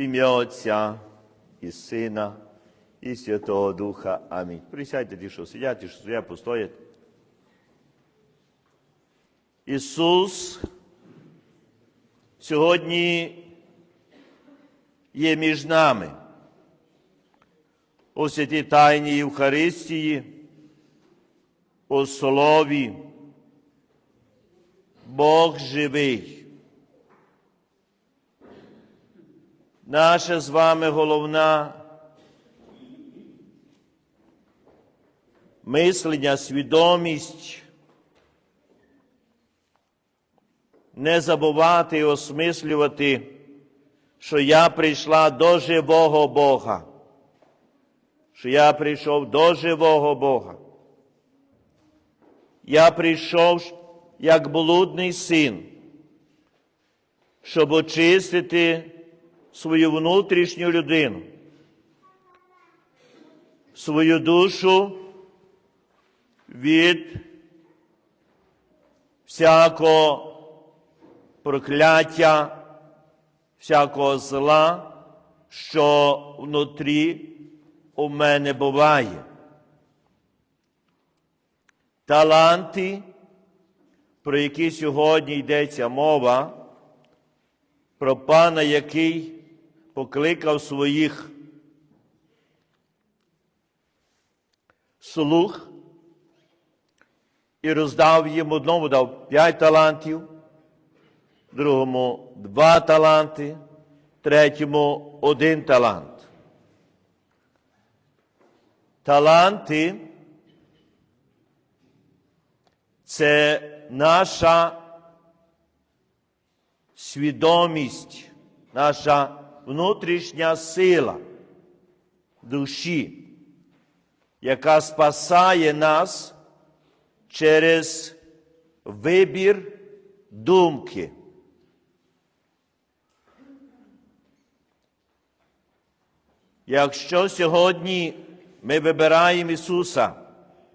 В ім'я Отця і Сина, і Святого Духа. Амінь. Присядьте ті, що сидять, ті, що стоять, постоять. Ісус сьогодні є між нами. У святій Тайні Євхаристії, у Слові, Бог живий. Наша з вами головна мислення, свідомість не забувати і осмислювати, що я прийшла до живого Бога, що я прийшов до живого Бога. Я прийшов як блудний син, щоб очистити свою внутрішню людину, свою душу від всякого прокляття, всякого зла, що внутрі у мене буває. Таланти, про які сьогодні йдеться мова, про пана, який покликав своїх слуг і роздав їм одному дав п'ять талантів, другому два таланти, третьому один талант. Таланти це наша свідомість, наша внутрішня сила душі, яка спасає нас через вибір думки. Якщо сьогодні ми вибираємо Ісуса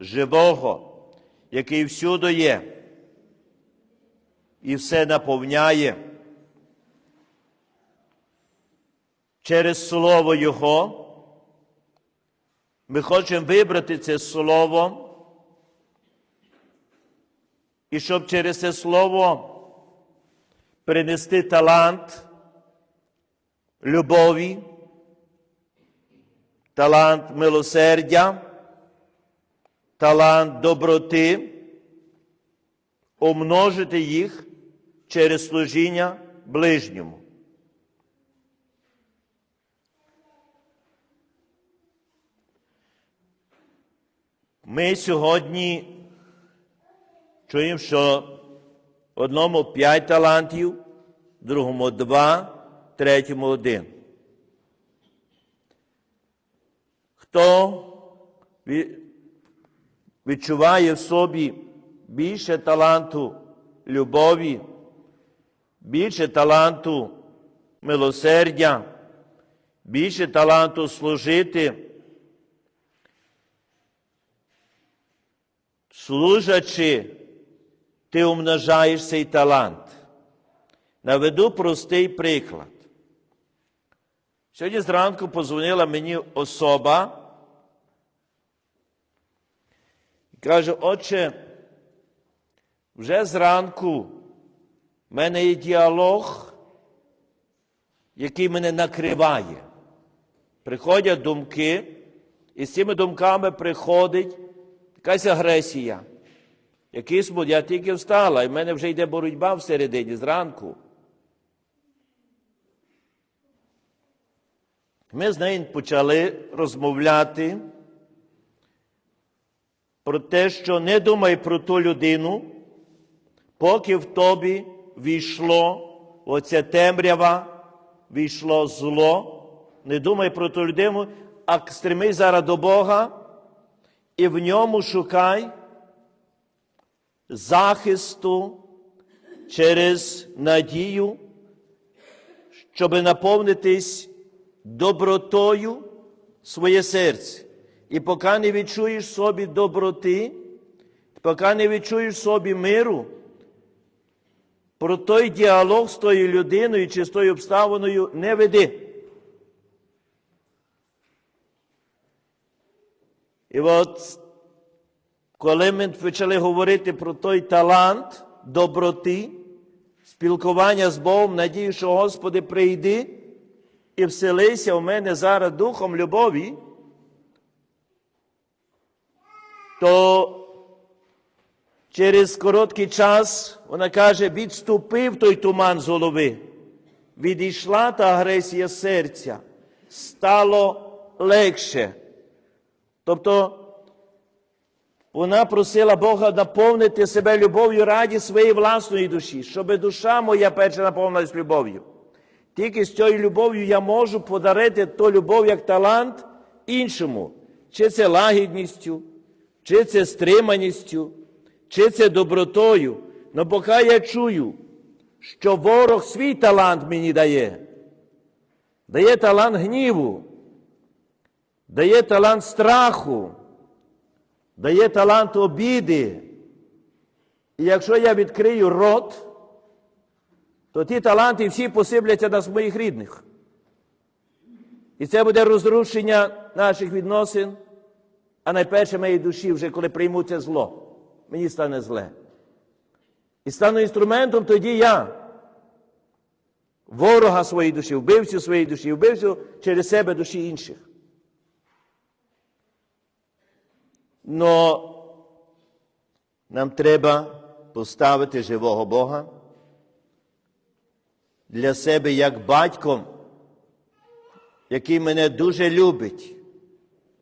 живого, який всюди є і все наповняє, через Слово Його, ми хочемо вибрати це Слово, і щоб через це Слово принести талант любові, талант милосердя, талант доброти, умножити їх через служіння ближньому. Ми сьогодні чуємо, що одному п'ять талантів, другому два, третьому один. Хто відчуває в собі більше таланту любові, більше таланту милосердя, більше таланту служити, служачи, ти умножаєш цей талант. Наведу простий приклад. Сьогодні зранку позвонила мені особа і каже, отче, вже зранку в мене є діалог, який мене накриває. Приходять думки, і з цими думками приходить якась агресія. Якийсь я тільки встала, і в мене вже йде боротьба всередині зранку. Ми з нею почали розмовляти про те, що не думай про ту людину, поки в тобі війшло оця темрява, війшло зло. Не думай про ту людину, а стремись зараз до Бога і в ньому шукай захисту через надію, щоб наповнитись добротою своє серце. І поки не відчуєш собі доброти, поки не відчуєш собі миру, про той діалог з тою людиною чи з тою обставиною не веди. І от коли ми почали говорити про той талант доброти, спілкування з Богом, надію, що Господи прийди і вселися в мене зараз духом любові, то через короткий час вона каже, відступив той туман з голови, відійшла та агресія серця, стало легше. Тобто вона просила Бога наповнити себе любов'ю раді своєї власної душі, щоб душа моя перша наповнилась любов'ю. Тільки з цією любов'ю я можу подарити ту любов як талант іншому, чи це лагідністю, чи це стриманістю, чи це добротою. Но поки я чую, що ворог свій талант мені дає, дає талант гніву, дає талант страху, дає талант обіди. І якщо я відкрию рот, то ті таланти всі посипляться на моїх рідних. І це буде розрушення наших відносин, а найперше моєї душі, вже коли приймуться зло. Мені стане зле. І стану інструментом тоді я, ворога своєї душі, вбивцю своєї душі, вбивцю через себе душі інших. Но нам треба поставити живого Бога для себе як батьком, який мене дуже любить,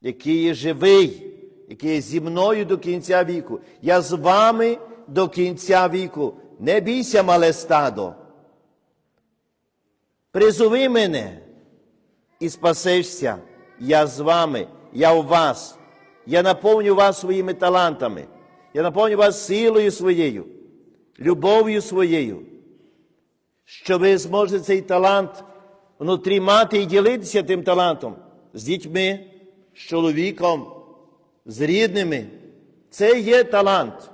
який є живий, який є зі мною до кінця віку. Я з вами до кінця віку. Не бійся, мале стадо. Призови мене і спасешся. Я з вами, я у вас. Я наповню вас своїми талантами. Я наповню вас силою своєю, любов'ю своєю що ви зможете цей талант внутрі мати і ділитися тим талантом з дітьми, з чоловіком, з рідними. Це є талант.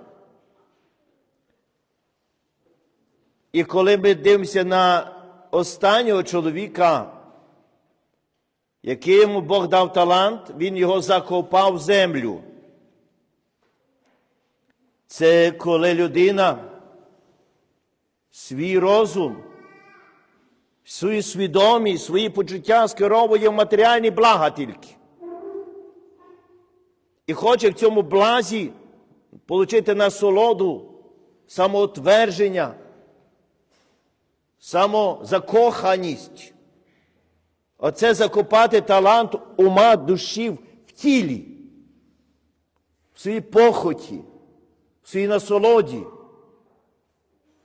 І коли ми дивимося на останнього чоловіка, який йому Бог дав талант, він його закопав в землю. Це коли людина свій розум, свою свідомість, свої почуття скеровує в матеріальні блага тільки. І хоче в цьому блазі отримати насолоду, самоутвердження, самозакоханість. Оце закопати талант ума душі в тілі, в своїй похоті, в своїй насолоді.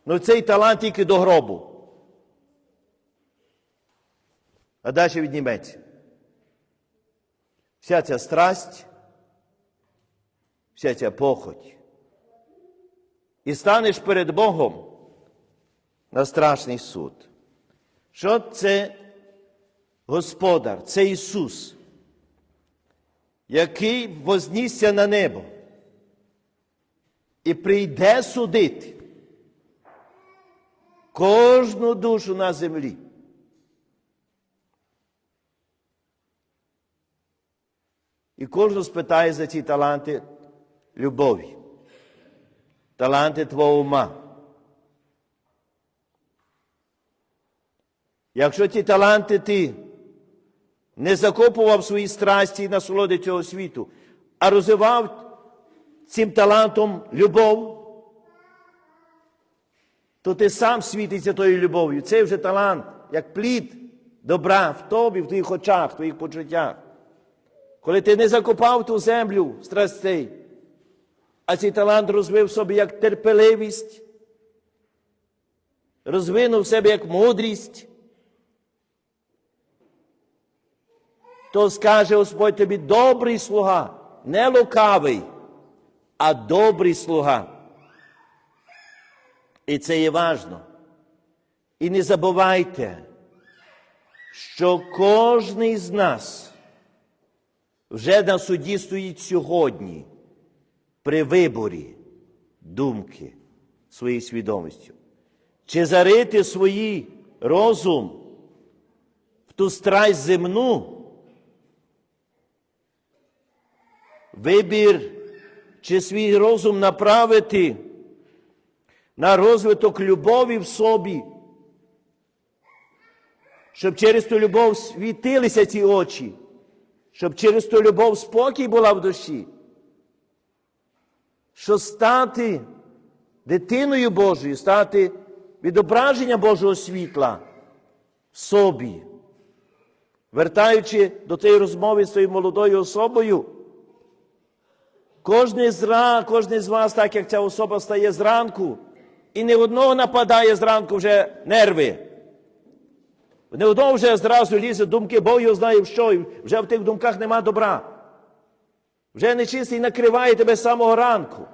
Ну цей талант тільки до гробу. А далі відніметься. Вся ця страсть, вся ця похоть. І станеш перед Богом на страшний суд. Що це Господар, це Ісус, який вознісся на небо і прийде судити кожну душу на землі. І кожен спитає за ці таланти любові, таланти твого ума. Якщо ті таланти ти не закопував свої страсті і насолоди цього світу, а розвивав цим талантом любов, то ти сам світиться тою любов'ю. Це вже талант, як плід добра в тобі, в твоїх очах, в твоїх почуттях. Коли ти не закопав ту землю страстей, а цей талант розвив в собі як терпеливість, розвинув в себе як мудрість, то скаже Господь тобі добрий слуга, не лукавий, а добрий слуга. І це є важно. І не забувайте, що кожний з нас вже на суді стоїть сьогодні при виборі думки своєю свідомістю. Чи зарити свій розум в ту страсть земну, вибір чи свій розум направити на розвиток любові в собі, щоб через ту любов світилися ці очі, щоб через ту любов спокій була в душі, що стати дитиною Божою, стати відображення Божого світла в собі. Вертаючи до цієї розмови з цією молодою особою, кожен з, кожен з вас, так як ця особа стає зранку, і не одного нападає зранку вже нерви. Не одного вже зразу лізе думки, Бог його знає що, вже в тих думках нема добра. Вже нечистий накриває тебе з самого ранку.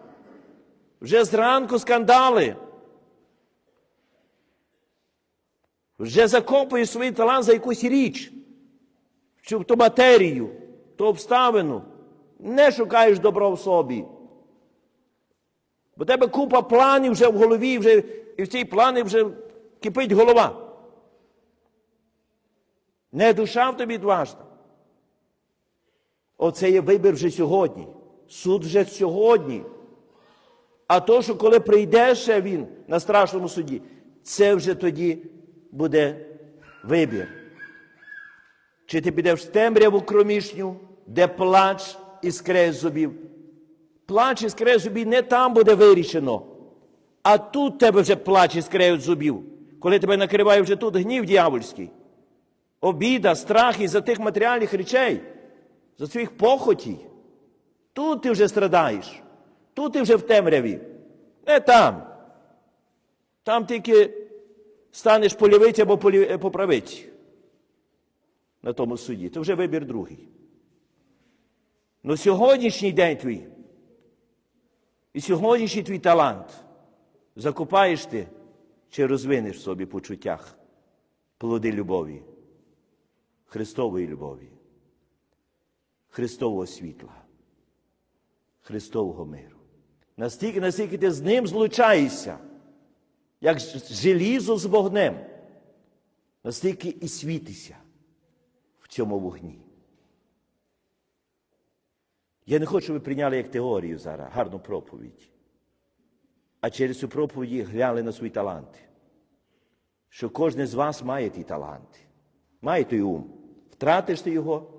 Вже зранку скандали. Вже закопує свій талант за якусь річ, в ту матерію, ту обставину. Не шукаєш добро в собі. Бо тебе купа планів вже в голові, вже, і в цій плані вже кипить голова. Не душа в тобі важна. Оце є вибір вже сьогодні. Суд вже сьогодні. А то, що коли прийде ще він на страшному суді, це вже тоді буде вибір. Чи ти підеш в темряву кромішню, де плач і скреє зубів? Плач і скреє зубів не там буде вирішено, а тут тебе вже плач і скреють зубів, коли тебе накриває вже тут гнів дьявольський. Обіда, страх із-за тих матеріальних речей, за своїх похотій. Тут ти вже страдаєш, тут ти вже в темряві, не там. Там тільки станеш по або по, лі- по правиці на тому суді. Це вже вибір другий. Ну сьогоднішній день твій і сьогоднішній твій талант закопаєш ти чи розвинеш в собі почуттях плоди любові, Христової любові, Христового світла, Христового миру. Настільки, настільки ти з ним злучаєшся, як желізо з вогнем, настільки і світися в цьому вогні. Я не хочу, щоб ви прийняли як теорію зараз, гарну проповідь. А через цю проповідь глянули на свої таланти. Що кожен з вас має ті таланти, має той ум. Втратиш ти його,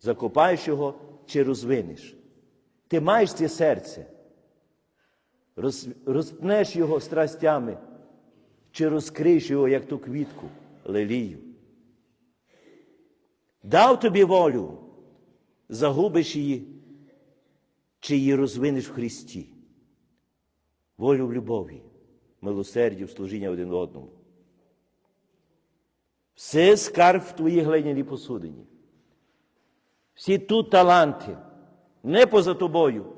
закопаєш його чи розвинеш. Ти маєш це серце, роз, розпнеш його страстями, чи розкриєш його, як ту квітку, лелію. Дав тобі волю, загубиш її, чи її розвинеш в Христі. Волю в любові, милосердю, в служіння один одному. Все скарб в твоїй глиняній посудині. Всі тут таланти, не поза тобою.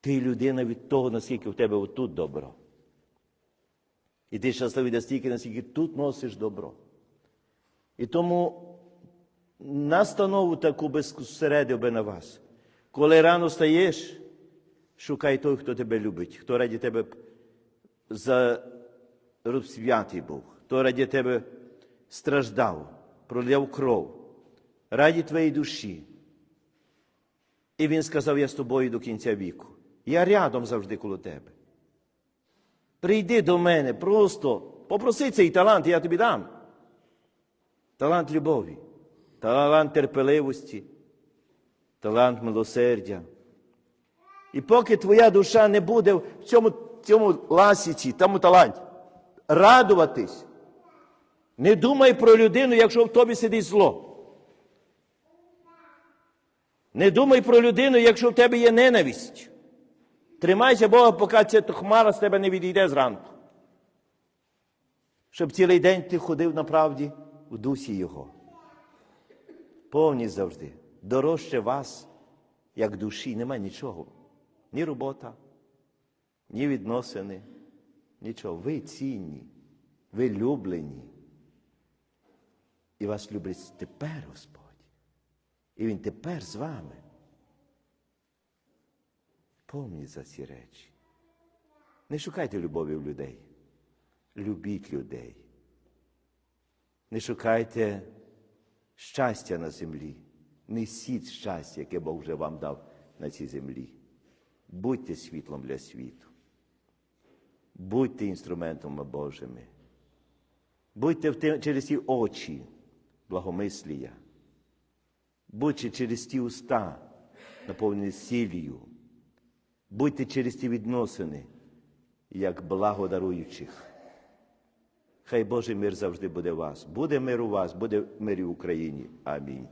Ти людина від того, наскільки в тебе отут добро. І ти щасливий настільки, наскільки тут носиш добро. І тому настанову таку безпосередньо би на вас. Коли рано стаєш, шукай той, хто тебе любить, хто раді тебе за розсвятий був, хто раді тебе страждав, проляв кров, раді твоєї душі. І він сказав, я з тобою до кінця віку. Я рядом завжди коло тебе. Прийди до мене, просто попроси цей талант, я тобі дам. Талант любові, талант терпеливості, талант милосердя. І поки твоя душа не буде в цьому, цьому ласіці, тому таланті, радуватись, не думай про людину, якщо в тобі сидить зло. Не думай про людину, якщо в тебе є ненависть. Тримайся Бога, поки ця хмара з тебе не відійде зранку. Щоб цілий день ти ходив на правді в дусі Його. Повні завжди. Дорожче вас, як душі, нема нічого. Ні робота, ні відносини, нічого. Ви цінні, ви люблені. І вас любить тепер Господь. І Він тепер з вами. Помніть за ці речі. Не шукайте любові в людей. Любіть людей. Не шукайте щастя на землі. Несіть щастя, яке Бог вже вам дав на цій землі. Будьте світлом для світу. Будьте інструментами Божими. Будьте те- через ті очі благомислія. Будьте через ті уста, наповнені сіллю. Будьте через ті відносини, як благодаруючих. Хай Божий мир завжди буде у вас. Буде мир у вас, буде мир і в Україні. Амінь.